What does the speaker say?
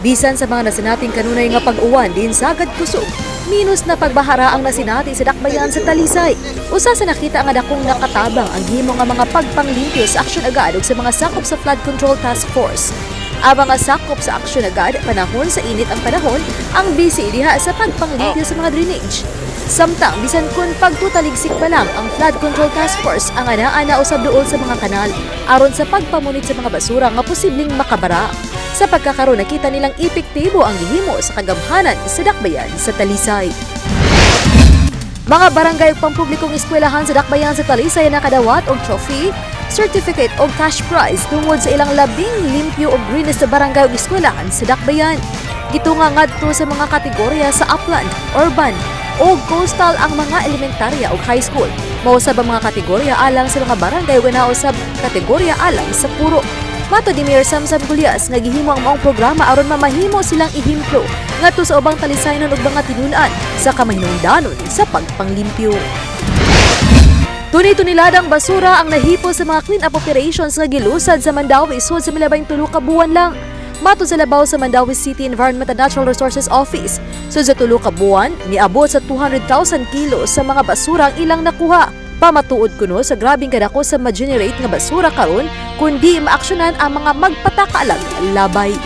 Bisan sa mga nasinating kanunay nga pag-uwan din sagad kusog, minus na pagbahara ang nasinati sa dakbayan sa Talisay. Usa sa nakita nga dakong nakatabang ang himo nga mga pagpanglimpyo sa aksyon agad ug sa mga sakop sa Flood Control Task Force. Ang mga sakop sa aksyon agad panahon sa init ang panahon ang busy diha sa pagpanglimpyo sa mga drainage. Samtang bisan kun pagtutaligsik pa lang ang Flood Control Task Force ang anaa na usab duol sa mga kanal aron sa pagpamunit sa mga basura nga posibleng makabara. Sa pagkakaroon nakita nilang epektibo ang gihimo sa kagamhanan sa dakbayan sa Talisay. Mga barangay ug pampublikong eskwelahan sa Dakbayan sa Talisay na kadawat og trophy, certificate o cash prize tungod sa ilang labing limpyo o greenest sa barangay ug eskwelahan sa Dakbayan. Gitunga ngadto sa mga kategorya sa upland, urban, o coastal ang mga elementarya o high school. Mausab ang mga kategorya alang sa mga barangay ug nausab kategorya alang sa puro. Mato di Mayor Samsam Gulyas nga gihimo ang maong programa aron mamahimo silang ihimplo ngadto sa ubang talisaynon ug mga tinun-an sa kamahinungdanon sa pagpanglimpyo. Tunay-tuniladang basura ang nahipo sa mga clean-up operations nga gilusad sa Mandawi sud sa milabay tulo ka buwan lang. Mato sa labaw sa Mandawi City Environment and Natural Resources Office, sud sa tulo ka buwan, niabot sa 200,000 kilos sa mga basura ang ilang nakuha. Pamatuod kuno sa grabing kadako sa ma-generate nga basura karon kundi maaksyonan ang mga magpatakaalang labay.